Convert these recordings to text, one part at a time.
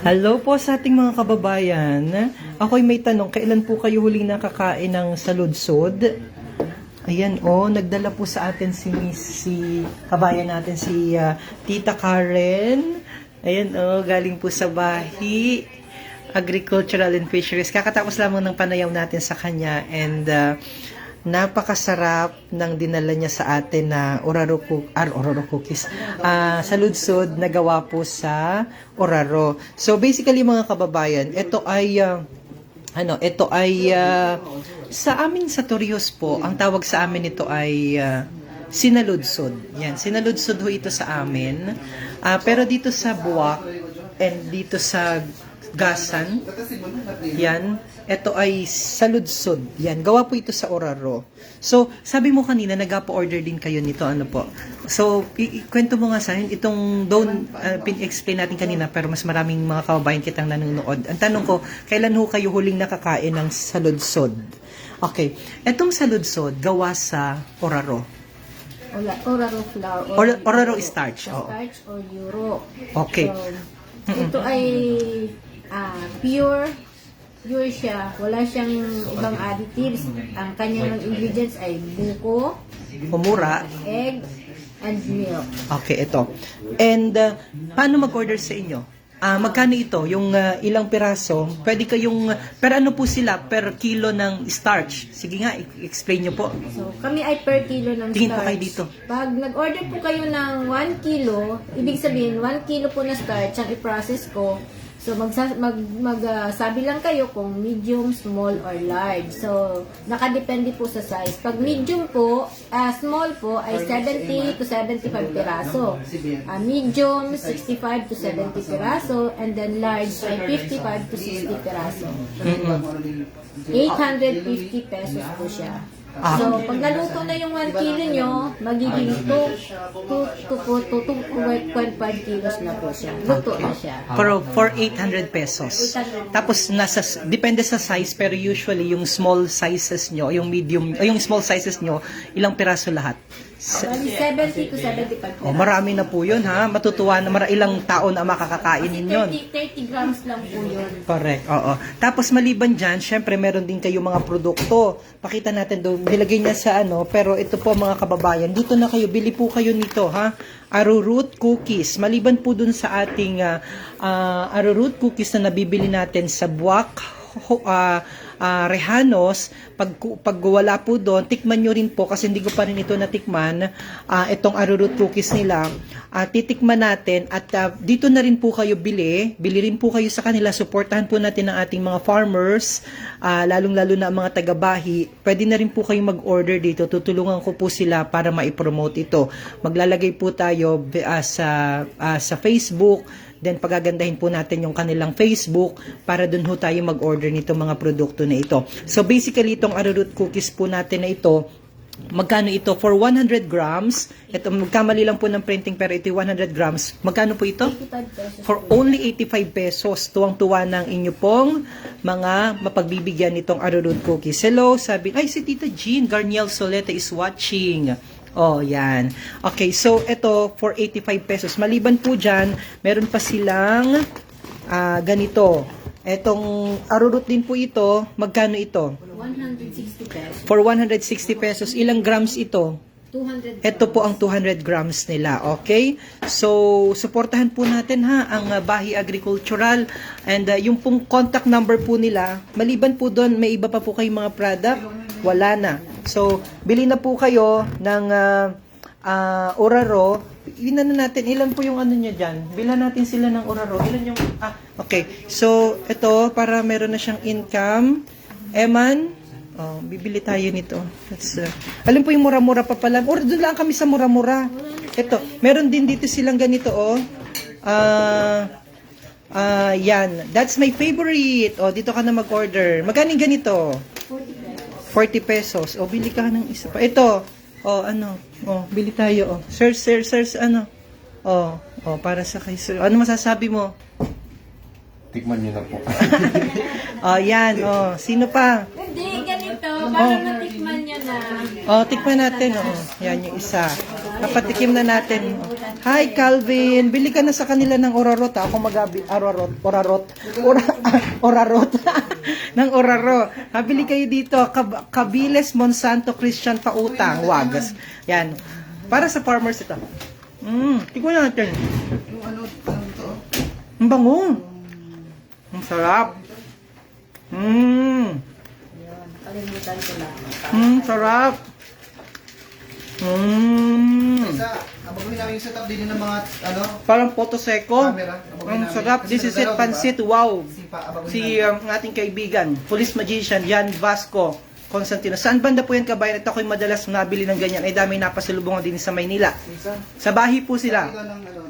Hello po sa ating mga kababayan. Ako'y may tanong, kailan po kayo huling nakakain ng saludsod? Ayan, oh, nagdala po sa atin si Miss, si kabayan natin, si ah, Tita Karen. Ayan, oh, galing po sa Bahi. Agricultural and Fisheries. Kakatapos lamang ng panayam natin sa kanya and ah, napakasarap ng dinala niya sa atin na oraro, cook, ah, oraro cookies. Ah, saludsod na gawa po sa oraro. So basically mga kababayan, ito ay ah, ano, ito ay ah, sa amin sa Torrijos po, ang tawag sa amin ito ay ah, sinaludsod. Yan, sinaludsod ho ito sa amin. Ah, pero dito sa Buwak and dito sa Gasan, yan, ito ay saludsod. Yan, gawa po ito sa Oraro. So, sabi mo kanina, nag-order din kayo nito, ano po. So, kwento mo nga sa akin, itong doon, uh, pin-explain natin kanina, pero mas maraming mga kababayan kitang nanonood. Ang tanong ko, kailan ho kayo huling nakakain ng saludsod? Okay, etong saludsod, gawa sa Oraro. Oraro flour. Or, Or- oraro starch, oo. Starch or euro. Okay. So, ito ay ah, pure pure siya. Wala siyang ibang additives. Ang kanyang mga ingredients ay buko, Umura. egg, and milk. Okay, ito. And, uh, paano mag-order sa inyo? Ah, magkano ito? Yung ah, ilang piraso? Pwede kayong, pero ano po sila? Per kilo ng starch? Sige nga, explain nyo po. So, kami ay per kilo ng Tingin po starch. kayo dito. Pag nag-order po kayo ng 1 kilo, ibig sabihin 1 kilo po na starch ang i-process ko. So magsa- mag mag sabi lang kayo kung medium, small or large. So nakadepende po sa size. Pag medium po, ah, small po ay 70 to 75 piraso. Ah, medium 65 to 70 piraso and then large ay 55 to 60 piraso. 850 pesos po siya. Ah. So, pag naluto na yung 1 kilo nyo, magiging 2 to 2.5 kilos na po siya. Luto na siya. Pero for 800 pesos. 800. Tapos nasa depende sa size pero usually yung small sizes nyo, yung medium, o yung small sizes nyo, ilang piraso lahat? Bali, 70 to 75 Oh, marami na po 'yun ha. Matutuwa na mara ilang tao na makakakainin 'yon. 30, 30 grams lang po yun. Correct, oo. Tapos maliban dyan, syempre meron din kayo mga produkto. Pakita natin doon, nilagay niya sa ano, pero ito po mga kababayan, dito na kayo, bili po kayo nito ha. Arrowroot cookies. Maliban po dun sa ating uh, arrowroot cookies na nabibili natin sa Buwak, ho, ah, Rehanos, pag, pag wala po doon, tikman nyo rin po kasi hindi ko pa rin ito natikman, ah, itong arrowroot cookies nila. Ah, titikman natin at ah, dito na rin po kayo bili, bili rin po kayo sa kanila, suportahan po natin ang ating mga farmers, ah, lalong-lalo na ang mga taga-bahi. Pwede na rin po kayong mag-order dito, tutulungan ko po sila para ma-promote ito. Maglalagay po tayo ah, sa, ah, sa Facebook, Then pagagandahin po natin yung kanilang Facebook para dun ho tayo mag-order nito mga produkto na ito. So basically itong arrowroot cookies po natin na ito, magkano ito? For 100 grams, ito magkamali lang po ng printing pero ito yung 100 grams. Magkano po ito? 85 pesos. For only 85 pesos, tuwang-tuwa ng inyo pong mga mapagbibigyan nitong arrowroot cookies. Hello, sabi, ay si Tita Jean Garniel Soleta is watching. Oh, yan. Okay, so ito for 85 pesos. Maliban po dyan, meron pa silang ah, ganito. Etong arrowroot din po ito. Magkano ito? 160 pesos. For 160 pesos. Ilang grams ito? 200 Ito po ang 200 grams nila, okay? So, suportahan po natin ha ang uh, Bahi Agricultural and uh, yung pong contact number po nila, maliban po doon, may iba pa po kayong mga product, wala na. So, bili na po kayo ng uh, uh, Oraro. Ilan na natin, ilan po yung ano niya dyan? Bilan natin sila ng Oraro. Ilan yung, ah, okay. So, ito, para meron na siyang income. Eman, Oh, bibili tayo nito. That's, uh, alam po yung mura-mura pa pala. Or doon lang kami sa mura-mura. Ito, meron din dito silang ganito, oh. Ah, ah, yan. That's my favorite. Oh, dito ka na mag-order. Magkano ganito? 40 pesos. Oh, bili ka ng isa pa. Ito, oh, ano? Oh, bili tayo, oh. Sir, sir, sir, ano? Oh, oh, para sa kay sir. Ano masasabi mo? Tikman nyo na po. Oh, yan, oh. Sino pa? Hindi, Para natikman nyo na. Oh, tikman natin, oh. Yan yung isa. Napatikim na natin. Hi, Calvin. Bili ka na sa kanila ng orarot. ha? Ako magabi, orarot, orarot, ora, orarot. ng oraro. Ha, bili kayo dito. Cab- Cabiles Monsanto Christian Pautang. Wagas. Yan. Para sa farmers ito. Mm, tignan natin. Yung ano, ano to? Ang bango. Ang sarap. Mm. Yun, kalimutan ko lang. Mm, sarap. Mm. Isa, abagawin namin yung setup din ng mga, ano, Parang photo seco. camera. Ang sarap. Kasi This is it, pansit. diba? Wow. Si um, ating kaibigan, police magician, Jan Vasco Constantino. Saan banda po yan kabayan? Ito ako'y madalas nabili ng ganyan. Ay dami napasalubungan din sa Maynila. Isa. Sa bahi po sila. ng, ano.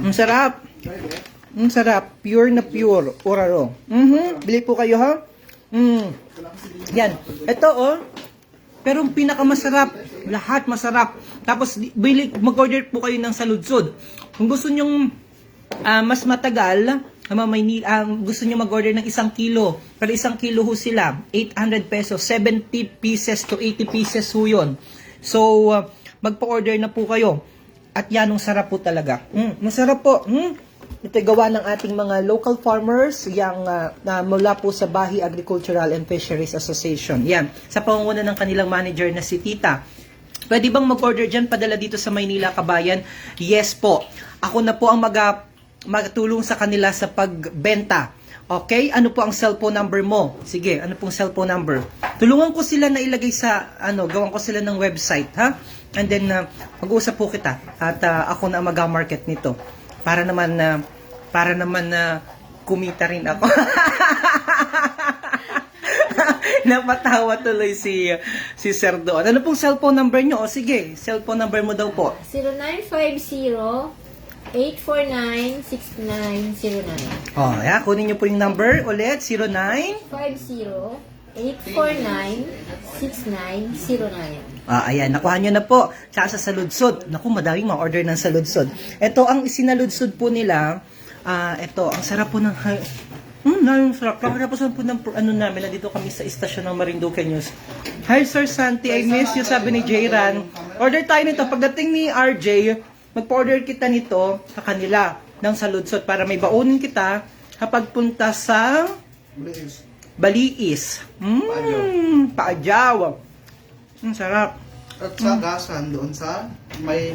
Ang sarap. Right, eh? Ang sarap. Pure na pure. Oraro. Mhm. Bili po kayo ha. Mm. Yan. Ito oh. Pero ang pinakamasarap, lahat masarap. Tapos bili, mag-order po kayo ng saludsod. Kung gusto nyong ah, mas matagal, ama Maynila, ah, gusto nyo mag-order ng isang kilo. Pero isang kilo ho sila, 800 pesos, 70 pieces to 80 pieces ho yun. So, ah, magpa-order na po kayo. At yan, ang sarap po talaga. Mm, masarap po. Mm. Ito gawa ng ating mga local farmers, yang ah, na mula po sa Bahi Agricultural and Fisheries Association. Yan, sa pangunguna ng kanilang manager na si Tita. Pwede bang mag-order dyan, padala dito sa Maynila, Kabayan? Yes po. Ako na po ang mag, magtulong sa kanila sa pagbenta. Okay? Ano po ang cellphone number mo? Sige, ano pong cellphone number? Tulungan ko sila na ilagay sa, ano, gawan ko sila ng website, ha? And then, ah, mag-uusap po kita. At ah, ako na mag-market nito. Para naman na, para naman na kumita rin ako. Napatawa tuloy si si Sir doon. Ano pong cellphone number nyo? O sige, cellphone number mo daw po. 0950-849-6909. Oh, yeah, kunin nyo po yung number ulit. 09 50-849-6909. Ah, ayan, nakuha nyo na po. Tsaka sa saludsod. Naku, madaming ma-order ng saludsod. Ito, ang isinaludsod po nila, ah, ito, ang sarap po ng... Hmm, ang sarap. Kakarapasan po ng ano namin, nandito kami sa istasyon ng Marinduque News. Hi, Sir Santi, I miss you, sabi ni Jayran. Order tayo nito. Pagdating ni RJ, magpa-order kita nito sa kanila ng saludsod para may baunin kita kapag punta sa Please. Baliis. Mmm, paajaw. Ang sarap. At sa gasan doon sa may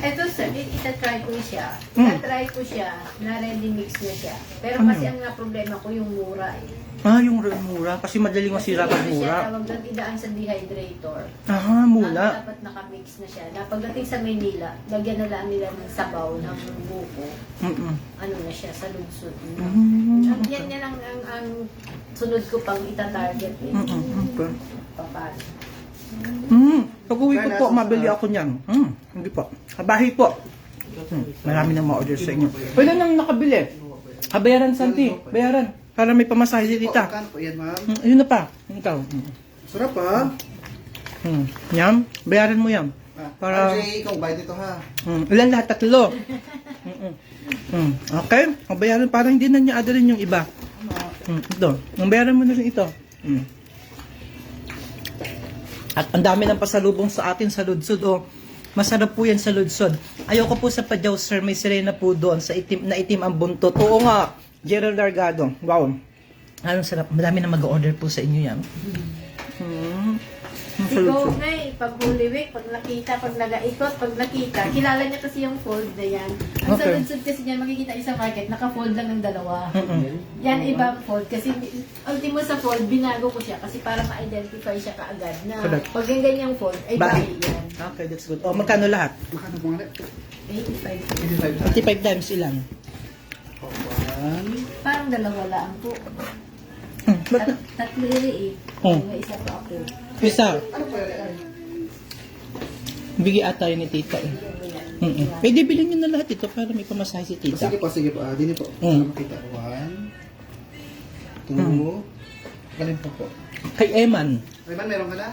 Ito sir, itatry ko siya. Mm. Itatry ko siya na ready mix na siya. Pero Ano kasi yun? ang nga problema ko yung mura eh. Ah, yung mura. Kasi madaling masira pag Kasi siya, mura. tawag doon idaan sa dehydrator. Ah, mula. Ang dapat nakamix na siya. Na pagdating sa Maynila, lagyan na lang nila ng sabaw ng buko. Mm-mm. Ano na siya, sa lunsod. Mm. Ang yan yan ang, ang, ang sunod ko pang ita-target eh. Mm-mm. Okay. Papano. Mm. Pag uwi ko po, mabili ako niyan. Mm. Hindi po. Kabahi po. Mm. Marami nang ma-order sa inyo. Pwede nang nakabili. Kabayaran, Santi. Bayaran. Para may pamasahe si Tita. po yan, ma'am. Mm, ayun na pa. Ikaw. Mm. Sarap ha. Mm. Yan. Bayaran mo yan. Ah, Para- RJ, ikaw bayad ito ha. Mm, ilan lahat? Tatlo. Mm-mm. Mm, okay. Ang bayaran, parang hindi na niya adalin yung iba. Mm, ito. Ang bayaran mo na rin ito. Mm. At ang dami ng pasalubong sa atin sa Ludsod. Oh. Masarap po yan sa Ludsod. Ayoko po sa Padyaw, sir. May sirena po doon sa itim, na itim ang buntot. Oo nga. Gerald Largado. Wow. Anong sarap. Madami na mag-order po sa inyo yan. Mm. Ang Si sa Ludsod. Go Nay, pag Holy Week, pag nakita, pag nagaikot, pag nakita, kilala niya kasi yung fold na yan. Ang Okay. saludsod kasi niyan, makikita isang market, naka-fold lang ng dalawa. Yan, ibang fold. Kasi ultimo sa fold, binago ko siya kasi para ma-identify siya kaagad na Correct. pag yung ganyang fold, ay bahay yan. Okay, that's good. Oh, magkano lahat? Makano po nga 85. 85 55 times ilan? One. Parang dalawa lang po. Hmm, ba't na? Tat tatlo rin eh. Oh. May isa pa ako. Isa, bigyan ata yun ni tita eh. Mm-mm. Pwede bilhin nyo na lahat ito para may pamasahe si tita. Sige po, sige po. Ah, dini po. Mm. Makita. One. Two. Galing po po. Kay Eman, Ay, man, meron ka na?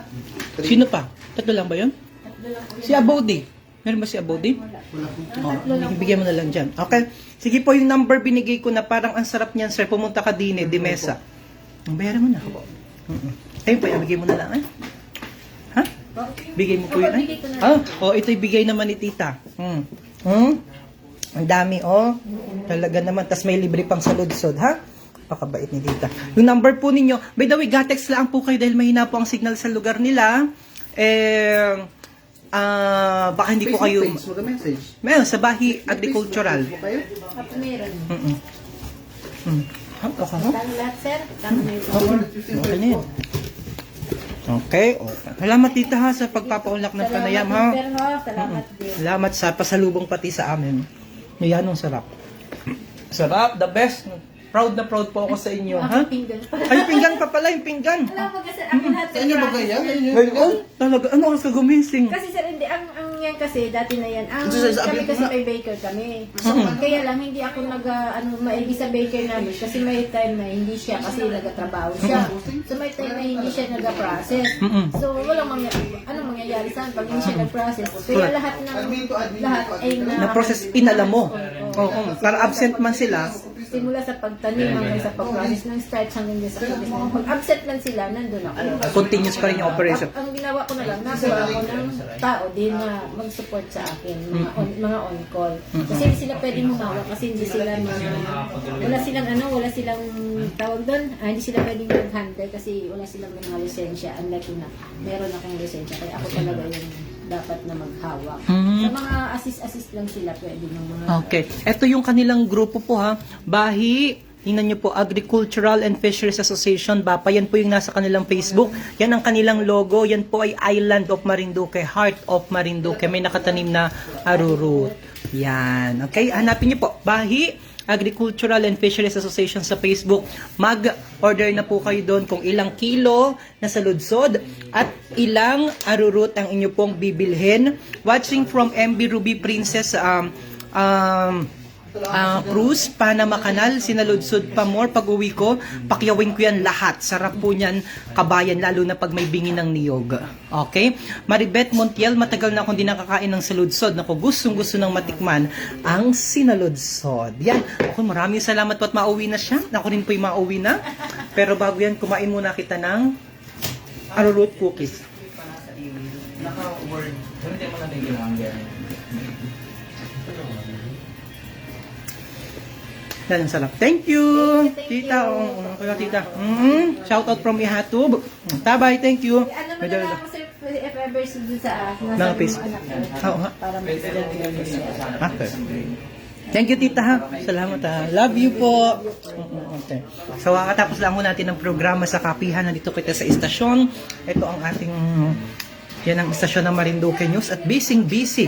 Three. sino pa? Tatlo lang ba yun? Tatlo lang po. Si Abodi. Meron ba si Abodi? Wala po. Oh, bigyan mo na lang dyan. Okay. Sige po, yung number binigay ko na parang ang sarap niyan, sir. Pumunta ka din eh, di mesa. Bayaran mo na. Mm-mm. Ayun po, ibigay mo na lang eh. Ha? Bigay mo po yun. Na. ah, oh, ito ibigay naman ni tita. Hmm. Hmm? Ang dami, oh. Talaga naman. Tapos may libre pang saludsod, ha? Pakabait ni tita. Yung number po ninyo, by the way, gatex lang po kayo dahil mahina po ang signal sa lugar nila. Eh, ah, baka hindi po kayo... Facebook page, mag-message. Meron, sa Bahi Agricultural. Facebook kayo? Meron. Mm-mm. Hmm. Okay, ha? Tang lahat, sir. Tang meron. Okay. Na yun. Okay. okay. Salamat tita ha sa pagpapaulak ng panayam ha. Salamat din. Salamat sa pasalubong pati sa amin. Yan ang sarap. Sarap, the best. Proud na proud po ako sa inyo, ha? Pinggan pa. Ay, pinggan pa pala, yung pinggan. Alam mo kasi ako lahat Sa inyo ba kaya? Ay, oh, talaga, ano ang sa gumising? Kasi sir, hindi, ang, ang yan kasi, dati na yan, ang, sa- sa kami kasi nga. may baker kami. Kaya lang, hindi ako nag, ah, ano, maigi sa baker namin, kasi may time na hindi siya, kasi nagtatrabaho siya. So may time na hindi siya nag-process. Mm-mm. So walang mangyayari, anong mangyayari saan pag hindi siya nag-process? Kaya lahat ng, lahat ay na, Na-process, pinala mo. Oo. Oo, para absent man sila. Simula sa pagtanim hanggang sa pag-process ng starch hanggang sa pag Pag absent man sila, nandun ako. Continuous pa rin yung operation. Ang, ang ginawa ko na lang, nagawa ko ng tao din na mag-support sa akin, mga on, mga on-call. Kasi hindi sila pwedeng humawa kasi hindi sila mga, wala silang ano, wala silang tawag doon, ah, hindi sila pwedeng mag-handle kasi wala silang mga lisensya. Unlike na, meron akong lisensya. Kaya ako talaga yung dapat na maghawak. Mhm. Sa mga assist-assist lang sila pwede ng mga Okay. Ito yung kanilang grupo po ha. Bahi, tingnan nyo po, Agricultural and Fisheries Association, BAPA. Yan po yung nasa kanilang Facebook. Yan ang kanilang logo. Yan po ay Island of Marinduque, Heart of Marinduque. May nakatanim na arurut. Yan. Okay, hanapin nyo po. Bahi, Agricultural and Fisheries Association sa Facebook. Mag-order na po kayo doon kung ilang kilo na saludsod at ilang arurut ang inyo pong bibilhin. Watching from MB Ruby Princess um, um, ah, cruise, Panama Canal, sinaludsod pa more pag uwi ko, pakyawin ko yan lahat. Sarap po niyan, kabayan, lalo na pag may bingi ng niyog. Okay? Maribet Montiel, matagal na akong di nakakain ng saludsod. Naku, gustong gusto ng matikman ang sinaludsod. Yan. Ako, maraming salamat po at mauwi na siya. Ako rin po yung mauwi na. Pero bago yan, kumain muna kita ng arrowroot cookies. Naka-word. Hindi mo na tingin Yan ang sarap. Thank you. Thank tita, you. oh, oh, kaya tita. Mm, shout out from Ihatub. Tabay, thank you. Ano mo na lang ako sir, if ever si dun sa nasa Mga mga face. anak ko. Oo nga. Para mag-send siya. Okay. Thank you, tita, ha. Salamat, ha. Love you po. Mm, Okay. So, kakatapos lang ho natin ng programa sa kapihan. Nandito kita sa istasyon. Ito ang ating, yan ang istasyon ng Marinduque News at busy busy.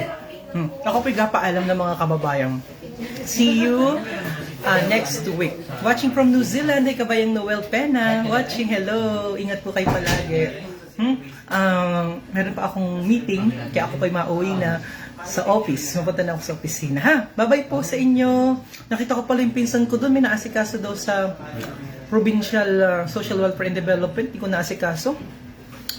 Hmm. Ako po'y gapaalam ng mga kababayan. See you uh, next week. Watching from New Zealand ay kabayang Noel Pena. Watching, hello. Ingat po kayo palagi. Hmm? Um, meron pa akong meeting, kaya ako pa'y mauwi na sa office. Mapunta na ako sa opisina. Ha? Bye-bye po sa inyo. Nakita ko pala yung pinsan ko doon. May naasikaso daw sa Provincial uh, Social Welfare and Development. Hindi ko naasikaso.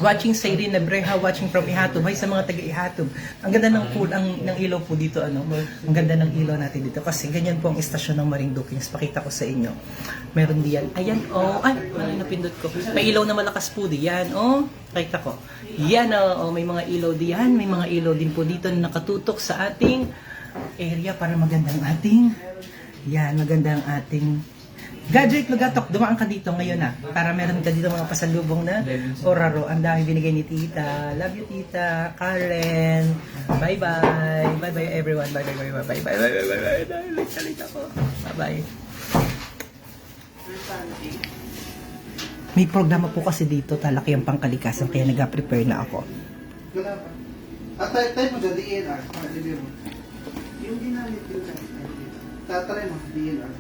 Watching sa Irene Nebreha, watching from Ihatub. Hay sa mga taga Ihatub. Ang ganda ng pool, ang, ng ilaw po dito. Ano? Ang ganda ng ilaw natin dito. Kasi ganyan po ang istasyon ng Marinduque. Mas pakita ko sa inyo. Meron diyan. Ayan, oh. Ay, ano napindot ko? May ilaw na malakas po diyan. Oh, pakita ko. Yan, oh. oh. May mga ilaw diyan. May mga ilaw din po dito na nakatutok sa ating area para maganda ang ating yan, maganda ang ating Graduate Lugatok, dumaan ka dito ngayon na para meron ka dito mga pasalubong na oraro. Ang dami binigay ni Tita. Love you, Tita. Karen. Bye-bye. Bye-bye, everyone. Bye-bye, bye-bye, bye-bye, bye-bye, bye-bye. Bye-bye, Salit ako. Bye-bye. May programa po kasi dito, talaki ang pangkalikasan, kaya nag-prepare na ako. Wala pa. At type mo dyan, DNR. Yung ginamit yung. Tatry mo, DNR.